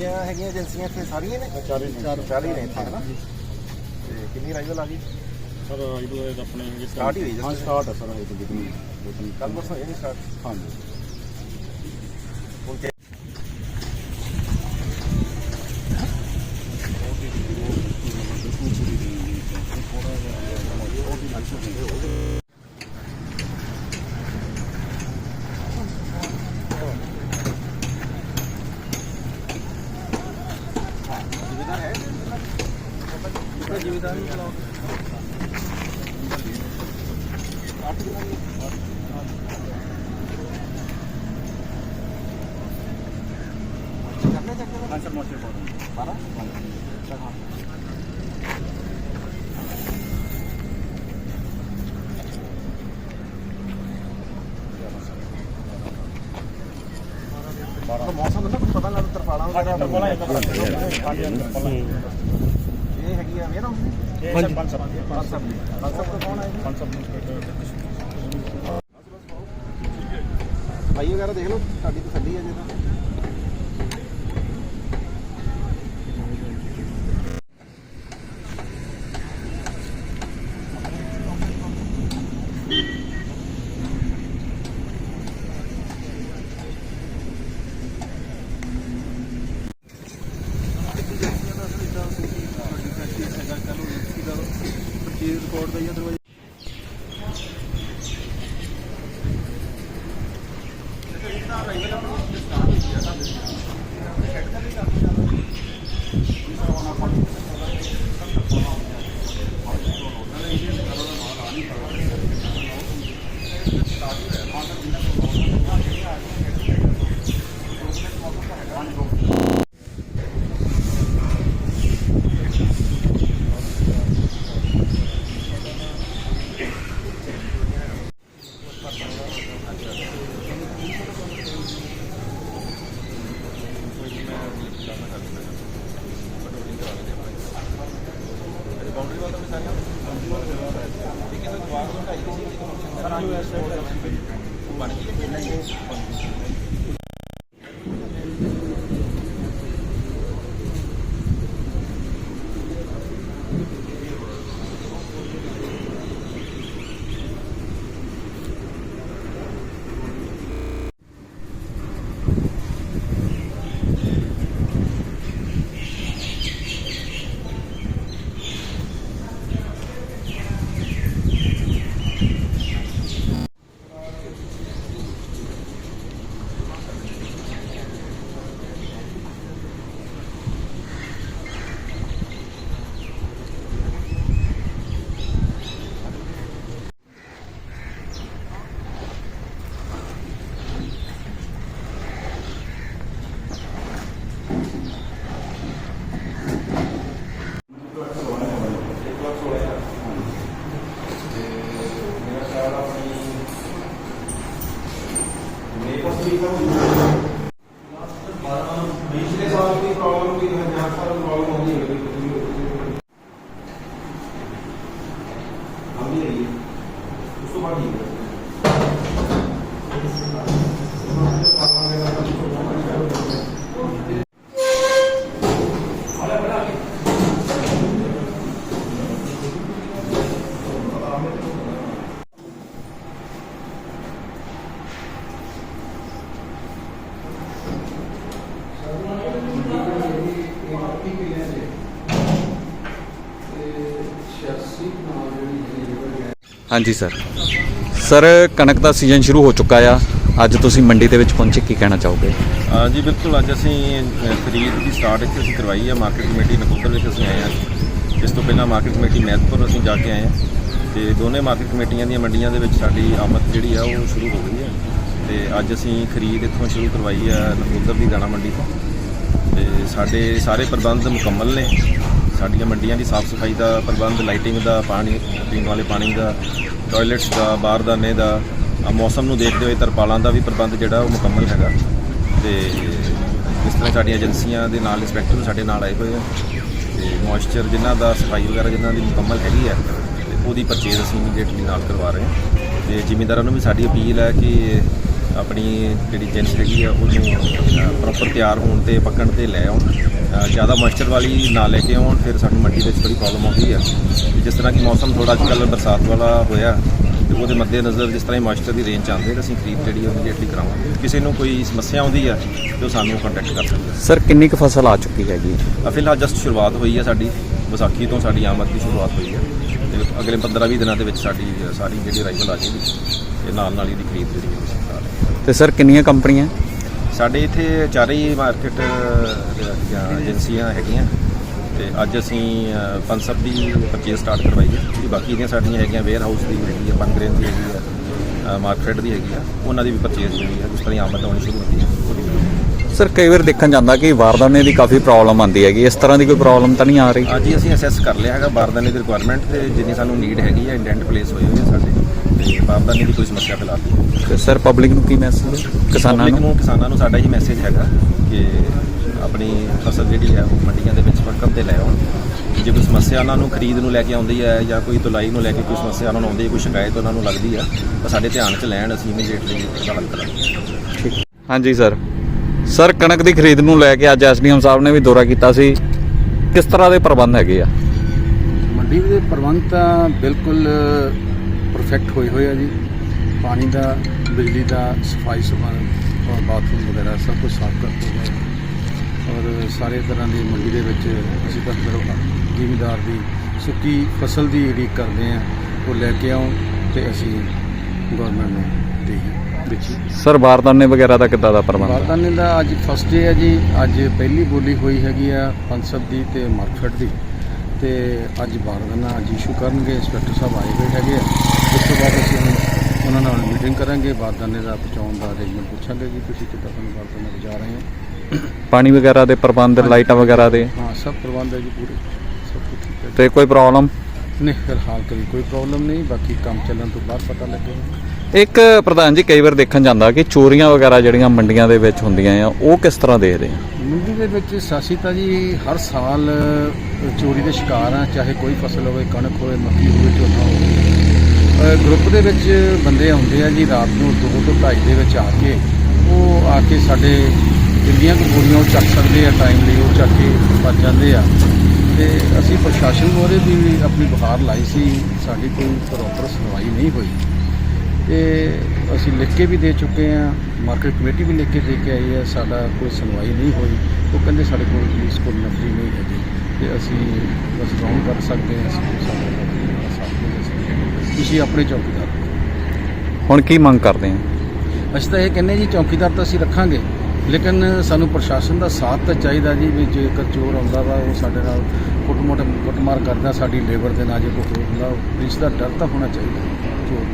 ਜਿੰਨੀਆਂ ਹੈਗੀਆਂ ਏਜੰਸੀਆਂ ਇੱਥੇ ਸਾਰੀਆਂ ਨੇ? ਚਾਰੇ ਨੇ। ਚਾਰ ਹੀ ਨੇ ਇੱਥੇ ਹਨਾ ਤੇ ਕਿੰਨੀ ਰਾਈਵਲ ਆ ਗਈ? ਸਰ ਆਈਡੋ ਇਹ ਆਪਣੇ ਇਹ Start ਹੀ ਹੋਈ। ਹਾਂ ਸਟਾਰਟ ਹੈ ਸਰ ਦੀ ਦੋ ਤਿੰਨ ਕੱਲ ਪਰਸੋਂ ਇਹ ਨਹੀਂ ਸਟਾਰਟ ਹਾਂਜੀ। ਹਾਂ ਸਰ ਮੋਚੇ ਪਾਉਣਾ ਤਾਂ ਮੌਸਮ ਦਾ ਨਾ ਕੁਝ ਪਤਾ ਲੱਗਦਾ ਤਰਪਾਲਾਂ ਵਗੈਰਾ ਇਹ ਹਾਂਜੀ। ਪੰਜ ਸਭ ਪੰਜ ਸਭ ਪੰਜ ਸਭ ਕੌਣ ਆਏਗਾ ਪੰਜ ਸਭ ਭਾਈ ਵਗੈਰਾ ਦੇਖ ਲਓ ਸਾਡੀ ਤਸੱਲੀ ਹੈ ਜੇ ਤਾਂ। ਰਿਕਾਰਡ ਦਾ ਹੀ ਕਰਾਂਗੇ। ਬਣ ਗਈ ਨਹੀਂ posso me encontrar. ਹਾਂਜੀ ਸਰ। ਸਰ ਕਣਕ ਦਾ ਸੀਜ਼ਨ ਸ਼ੁਰੂ ਹੋ ਚੁੱਕਾ ਆ। ਅੱਜ ਤੁਸੀਂ ਮੰਡੀ ਦੇ ਵਿੱਚ ਪਹੁੰਚੇ ਕੀ ਕਹਿਣਾ ਚਾਹੋਗੇ? ਹਾਂ ਜੀ ਬਿਲਕੁਲ। ਅੱਜ ਅਸੀਂ ਅ, ਖਰੀਦ ਦੀ ਸਟਾਰਟ ਇੱਥੇ ਅਸੀਂ ਕਰਵਾਈ ਹੈ ਮਾਰਕੀਟ ਕਮੇਟੀ ਨਕੋਦਰ ਵਿੱਚ ਅਸੀਂ ਆਏ ਹਾਂ ਇਸ ਤੋਂ ਪਹਿਲਾਂ ਮਾਰਕੀਟ ਕਮੇਟੀ ਮਹਿਤਪੁਰ ਅਸੀਂ ਜਾ ਕੇ ਆਏ ਹਾਂ ਤੇ ਦੋਨੇ ਮਾਰਕੀਟ ਕਮੇਟੀਆਂ ਦੀਆਂ ਮੰਡੀਆਂ ਦੇ ਵਿੱਚ ਸਾਡੀ ਆਮਦ ਜਿਹੜੀ ਆ ਉਹ ਸ਼ੁਰੂ ਹੋ ਗਈ ਹੈ ਤੇ ਅੱਜ ਅਸੀਂ ਖਰੀਦ ਇੱਥੋਂ ਸ਼ੁਰੂ ਕਰਵਾਈ ਹੈ ਨਕੋਦਰ ਦੀ ਦਾਣਾ ਮੰਡੀ ਤੋਂ। ਤੇ ਸਾਡੇ ਸਾਰੇ ਪ੍ਰਬੰਧ ਮੁਕੰਮਲ ਨੇ। ਸਾਡੀਆਂ ਮੰਡੀਆਂ ਦੀ ਸਾਫ਼ ਸਫ਼ਾਈ ਦਾ ਪ੍ਰਬੰਧ ਲਾਈਟਿੰਗ ਦਾ ਪਾਣੀ, ਪੀਣ ਵਾਲੇ ਪਾਣੀ ਦਾ ਟਾਇਲਟਸ ਦਾ ਬਾਰਦਾਨੇ ਦਾ ਮੌਸਮ ਨੂੰ ਦੇਖਦੇ ਹੋਏ ਤਰਪਾਲਾਂ ਦਾ ਵੀ ਪ੍ਰਬੰਧ ਜਿਹੜਾ ਉਹ ਮੁਕੰਮਲ ਹੈਗਾ। ਤੇ ਇਸ ਤਰ੍ਹਾਂ ਸਾਡੀਆਂ ਏਜੰਸੀਆਂ ਦੇ ਨਾਲ ਇੰਸਪੈਕਟਰ ਸਾਡੇ ਨਾਲ ਆਏ ਹੋਏ ਆ। ਤੇ ਮੋਇਸਚਰ ਜਿਨ੍ਹਾਂ ਦਾ, ਸਫ਼ਾਈ ਵਗੈਰਾ ਜਿਨ੍ਹਾਂ ਦੀ ਮੁਕੰਮਲ ਹੈਗੀ ਹੈ ਤੇ ਉਹਦੀ ਪਰਚੇਜ਼ ਅਸੀਂ ਇਮੀਡੀਏਟਲੀ ਨਾਲ ਕਰਵਾ ਰਹੇ ਹਾਂ। ਤੇ ਜ਼ਿਮੀਂਦਾਰਾਂ ਨੂੰ ਵੀ ਸਾਡੀ ਅਪੀਲ ਹੈ ਕਿ ਆਪਣੀ ਜਿਹੜੀ ਜਿੰਸ ਹੈਗੀ ਆ, ਉਹਨੂੰ ਪ੍ਰੋਪਰ ਤਿਆਰ ਹੋਣ ਤੇ, ਪੱਕਣ ਤੇ ਲੈ ਆਉਣ। ਜ਼ਿਆਦਾ ਮੋਇਸਚਰ ਵਾਲੀ ਨਾ ਲੈ ਕੇ ਆਉਣ, ਫਿਰ ਸਾਨੂੰ ਮੰਡੀ ਵਿੱਚ ਥੋੜੀ ਪ੍ਰੋਬਲਮ ਆਉਂਦੀ ਆ। ਜਿਸ ਤਰ੍ਹਾਂ ਕਿ ਮੌਸਮ ਥੋੜਾ ਅੱਜ ਕੱਲ੍ਹ ਬਰਸਾਤ ਵਾਲਾ ਹੋਇਆ। ਤੇ ਉਹਦੇ ਮੱਦੇਨਜ਼ਰ ਜਿਸ ਤਰ੍ਹਾਂ ਹੀ ਮੋਇਸਚਰ ਦੀ ਰੇਂਜ ਆਉਂਦੇ ਤਾਂ ਅਸੀਂ ਖਰੀਦ ਜਿਹੜੀ ਉਹ ਇਮੀਡੀਏਟਲੀ ਕਰਾਵਾਂਗੇ। ਕਿਸੇ ਨੂੰ ਕੋਈ ਸਮੱਸਿਆ ਆਉਂਦੀ ਆ ਤੇ ਉਹ ਸਾਨੂੰ ਕੰਟੈਕਟ ਕਰ ਸਕਦਾ ਸਰ ਕਿੰਨੀ ਕੁ ਫਸਲ ਆ ਚੁੱਕੀ ਹੈਗੀ? ਫਿਲਹਾਲ ਜਸਟ ਸ਼ੁਰੂਆਤ ਹੋਈ ਹੈ ਸਾਡੀ ਵਿਸਾਖੀ ਤੋਂ ਸਾਡੀ ਆਮਦ ਦੀ ਸ਼ੁਰੂਆਤ ਹੋਈ ਹੈ। ਤੇ ਅਗਲੇ 15-20 ਦਿਨਾਂ ਦੇ ਵਿੱਚ ਸਾਡੀ ਸਾਰੀ ਜਿਹੜੀ ਰਾਈਵਲ ਆ ਜਾਏਗੀ। ਤੇ ਨਾਲ ਨਾਲ ਇਹਦੀ ਖਰੀਦ ਜਿਹੜੀ ਹੈ ਲਵਾਂਗੇ। ਤੇ ਸਰ ਕਿੰਨੀਆਂ ਕੰਪਨੀਆਂ? ਸਾਡੇ ਇੱਥੇ ਚਾਰੇ ਹੀ ਮਾਰਕੀਟ ਏਜੰਸੀਆਂ ਹੈਗੀਆਂ। ਤੇ ਅੱਜ ਅਸੀਂ ਪੰਸਬ ਦੀ ਪਰਚੇਸ ਸਟਾਰਟ ਕਰਵਾਈ ਹੈ। ਤੇ ਬਾਕੀ ਦੀਆਂ ਸਾਡੀਆਂ ਹੈਗੀਆਂ ਵੇਅਰ ਹਾਊਸ ਦੀ ਹੈਗੀ ਹੈ ਪਨਗ੍ਰੇਨ ਦੀ ਹੈਗੀ ਹੈ ਮਾਰਕੀਟ ਦੀ ਹੈਗੀ ਆ ਉਹਨਾਂ ਦੀ ਵੀ ਪਰਚੇਸ ਜਿਹੜੀ ਹੈ ਜਿਸ ਤਰ੍ਹਾਂ ਹੀ ਆਮਦ ਆਉਣੀ ਸ਼ੁਰੂ ਹੁੰਦੀ ਹੈ। ਸਰ ਕਈ ਵਾਰ ਦੇਖਣ ਜਾਂਦਾ ਕਿ ਵਾਰਦਾਨੇ ਦੀ ਕਾਫੀ ਪ੍ਰੋਬਲਮ ਆਉਂਦੀ ਹੈਗੀ। ਇਸ ਤਰ੍ਹਾਂ ਦੀ ਕੋਈ ਪ੍ਰੋਬਲਮ ਤਾਂ ਨਹੀਂ ਆ ਰਹੀ? ਅੱਜ ਹੀ ਅਸੀਂ ਅਸੈਸ ਕਰ ਲਿਆ ਹੈਗਾ ਬਾਰਦਾਨੇ ਦੀ ਰਿਕੁਆਇਰਮੈਂਟ ਤੇ ਜਿੰਨੀ ਸਾਨੂੰ ਨੀਡ ਹੈਗੀ ਹੈ ਇੰਡੈਂਟ ਪਲੇਸ ਹੋਏ ਹੋਏ ਆ ਸਾਡੇ। ਤੇ ਬਾਰਦਾਨੇ ਦੀ ਕੋਈ ਸਮੱਸਿਆ ਫਿਲਹਾਲ ਨਹੀਂ ਤੇ ਸਰ ਪਬਲਿਕ ਨੂੰ ਕੀ ਮੈਸੇਜ ਕਿਸਾਨਾਂ Public ਨੂੰ ਕਿਸਾਨਾਂ ਨੂੰ? ਸਾਡਾ ਹੀ ਮੈਸੇਜ ਹੈਗਾ ਕਿ ਆਪਣੀ ਫਸਲ ਜਿਹੜੀ ਹੈ ਉਹ ਮੰਡੀਆਂ ਦੇ ਵਿੱਚ ਫਰਕਮ ਤੇ ਲੈ ਆਉਣ। ਜੇ ਕੋਈ ਸਮੱਸਿਆ ਉਹਨਾਂ ਨੂੰ ਖਰੀਦ ਨੂੰ ਲੈ ਕੇ ਆਉਂਦੀ ਹੈ ਜਾਂ ਕੋਈ ਤੁਲਾਈ ਨੂੰ ਲੈ ਕੇ ਕੋਈ ਸਮੱਸਿਆ ਉਹਨਾਂ ਨੂੰ ਆਉਂਦੀ ਹੈ ਕੋਈ ਸ਼ਿਕਾਇਤ ਉਹਨਾਂ ਨੂੰ ਲੱਗਦੀ ਹੈ ਤਾਂ ਸਾਡੇ ਧਿਆਨ 'ਚ ਲੈਣ ਅਸੀਂ ਇਮੀਡੀਏਟਲੀ ਉਹਦਾ ਹੱਲ ਕਰਾਂਗੇ। ਹਾਂਜੀ ਸਰ। ਸਰ, ਕਣਕ ਦੀ ਖਰੀਦ ਨੂੰ ਲੈ ਕੇ ਅੱਜ ਐਸਡੀਐਮ ਸਾਹਿਬ ਨੇ ਵੀ ਦੌਰਾ ਕੀਤਾ ਸੀ। ਕਿਸ ਤਰ੍ਹਾਂ ਦੇ ਪ੍ਰਬੰਧ ਹੈਗੇ ਆ? ਮੰਡੀ ਦੇ ਪ੍ਰਬੰਧ ਤਾਂ ਬਿਲਕੁਲ ਪਰਫੈਕਟ ਹੋਏ ਹੋਏ ਆ ਜੀ। ਪਾਣੀ ਦਾ, ਬਿਜਲੀ ਦਾ, ਸਫ਼ਾਈ ਸਮਾਨ ਔਰ ਬਾਥਰੂਮ ਵਗੈਰਾ ਸਭ ਕੁਝ ਸਾਫ਼ ਕਰਦੇ ਗਏ। ਔਰ ਸਾਰੇ ਤਰ੍ਹਾਂ ਦੀ ਮੰਡੀ ਦੇ ਵਿੱਚ ਅਸੀਂ ਤਾਂ ਫਿਰ ਜ਼ਿਮੀਦਾਰ ਦੀ ਸੁੱਕੀ ਫਸਲ ਦੀ ਉਡੀਕ ਕਰਦੇ ਆ। ਉਹ ਲੈ ਕੇ ਆਉਂ ਤੇ ਅਸੀਂ ਗਵਰਨਮੈਂਟ ਨੂੰ ਦੇਈਏ। ਵਿੱਚ ਸਰ ਬਾਰਦਾਨੇ ਵਗੈਰਾ ਦਾ ਕਿੱਦਾਂ ਦਾ ਪ੍ਰਬੰਧ ਆ? ਬਾਰਦਾਨੇ ਦਾ ਅੱਜ ਫਸਟ ਡੇ ਹੈ ਜੀ। ਅੱਜ ਪਹਿਲੀ ਬੋਲੀ ਹੋਈ ਹੈਗੀ ਆ ਪੰਸਬ ਦੀ ਤੇ ਮਾਰਕਫਟ ਦੀ। ਤੇ ਅੱਜ ਬਾਰਦਾਨਾ ਅੱਜ ਇਸ਼ੂ ਕਰਨਗੇ ਇੰਸਪੈਕਟਰ ਸਾਹਿਬ ਆਏ ਹੋਏ ਹੈਗੇ ਆ। ਉਸ ਤੋਂ ਬਾਅਦ ਅਸੀਂ ਉਹਨਾਂ- ਉਹਨਾਂ ਨਾਲ ਮੀਟਿੰਗ ਕਰਾਂਗੇ। ਬਾਰਦਾਨੇ ਦਾ ਪਹੁੰਚਾਉਣ ਦਾ ਅਰੇਂਜਮੈਂਟ ਪੁੱਛਾਂਗੇ ਕਿ ਤੁਸੀਂ ਕਿੱਦਾਂ ਤੁਹਾਨੂੰ ਬਾਰਦਾਨਾ ਪਹੁੰਚਾ ਰਹੇ ਹੋ? ਪਾਣੀ ਵਗੈਰਾ ਦੇ ਪ੍ਰਬੰਧ ਲਾਈਟਾਂ ਵਗੈਰਾ ਦੇ? ਹਾਂ ਸਭ ਪ੍ਰਬੰਧ ਹੈ ਜੀ ਪੂਰੇ। ਸਭ ਕੁਝ ਠੀਕ ਹੈ ਤੇ ਕੋਈ ਪ੍ਰੋਬਲਮ ਨਹੀਂ ਫਿਲਹਾਲ ਕੋਈ ਕੋਈ ਪ੍ਰੋਬਲਮ ਨਹੀਂ ਬਾਕੀ ਕੰਮ ਚੱਲਣ ਤੋਂ ਬਾਅਦ ਪਤਾ ਲੱਗੇਗਾ। ਇੱਕ ਪ੍ਰਧਾਨ ਜੀ ਕਈ ਵਾਰ ਦੇਖਣ ਜਾਂਦਾ ਕਿ ਚੋਰੀਆਂ ਵਗੈਰਾ ਜਿਹੜੀਆਂ ਮੰਡੀਆਂ ਦੇ ਵਿੱਚ ਹੁੰਦੀਆਂ ਆ ਉਹ ਕਿਸ ਤਰ੍ਹਾਂ ਦੇਖਦੇ ਆ? ਮੰਡੀ ਦੇ ਵਿੱਚ ਸਾਸੀ ਤਾਂ ਜੀ ਹਰ ਸਾਲ ਚੋਰੀ ਦੇ ਸ਼ਿਕਾਰ ਆ ਚਾਹੇ ਕੋਈ ਫਸਲ ਹੋਵੇ ਕਣਕ ਹੋਵੇ ਮੱਕੀ ਹੋਵੇ ਝੋਨਾ ਹੋਵੇ। ਗਰੁੱਪ ਦੇ ਵਿੱਚ ਬੰਦੇ ਆਉਂਦੇ ਆ ਜੀ ਰਾਤ ਨੂੰ 2 ਤੋਂ 2:30 ਦੇ ਵਿੱਚ ਆ ਕੇ ਉਹ ਆ ਕੇ ਸਾਡੇ ਜਿੰਨੀਆਂ ਕੁ ਬੋਰੀਆਂ ਉਹ ਚੱਕ ਸਕਦੇ ਆ ਟਾਈਮ ਲਈ ਉਹ ਚੱਕ ਕੇ ਭੱਜ ਜਾਂਦੇ ਆ। ਤੇ ਅਸੀਂ ਪ੍ਰਸ਼ਾਸਨ ਮੋਰੇ ਵੀ ਆਪਣੀ ਬੁਖਾਰ ਲਾਈ ਸੀ ਸਾਡੀ ਕੋਈ ਪ੍ਰੋਪਰ ਸੁਣਵਾਈ ਨਹੀਂ ਹੋਈ। ਤੇ ਅਸੀਂ ਲਿਖ ਕੇ ਵੀ ਦੇ ਚੁੱਕੇ ਆ ਮਾਰਕੀਟ ਕਮੇਟੀ ਵੀ ਲਿਖ ਕੇ ਦੇ ਕੇ ਆਈ ਹੈ ਸਾਡਾ ਕੋਈ ਸੁਣਵਾਈ ਨਹੀਂ ਹੋਈ। ਉਹ ਕਹਿੰਦੇ ਸਾਡੇ ਕੋਲ ਪੁਲਿਸ ਕੋਲ ਨਫਰੀ ਨਹੀਂ ਹੈਗੀ। ਤੇ ਅਸੀਂ ਬਸ ਰੌਂਗ ਕਰ ਸਕਦੇ ਹਾਂ ਅਸੀਂ ਸਾਡਾ ਸਕਦੇ। ਤੁਸੀਂ ਆਪਣੇ ਚੌਕੀਦਾਰ। ਹੁਣ ਕੀ ਮੰਗ ਕਰਦੇ ਆ ਅਸੀਂ ਤਾਂ ਇਹ ਕਹਿੰਦੇ ਜੀ ਚੌਕੀਦਾਰ ਤਾਂ ਅਸੀਂ ਰੱਖਾਂਗੇ। ਲੇਕਿਨ ਸਾਨੂੰ ਪ੍ਰਸ਼ਾਸਨ ਦਾ ਸਾਥ ਤਾਂ ਚਾਹੀਦਾ ਜੀ ਵੀ ਜੇਕਰ ਚੋਰ ਆਉਂਦਾ ਵਾ, ਉਹ ਸਾਡੇ ਨਾਲ ਕੁੱਟਮੁੱਟ ਕੁੱਟਮਾਰ ਕਰਦਾ, ਸਾਡੀ ਲੇਬਰ ਦੇ ਨਾਲ ਜੇ ਕੋਈ ਹੋਰ ਹੁੰਦਾ ਪੁਲਿਸ ਦਾ ਡਰ ਤਾਂ ਹੋਣਾ ਚਾਹੀਦਾ ਚੋਰ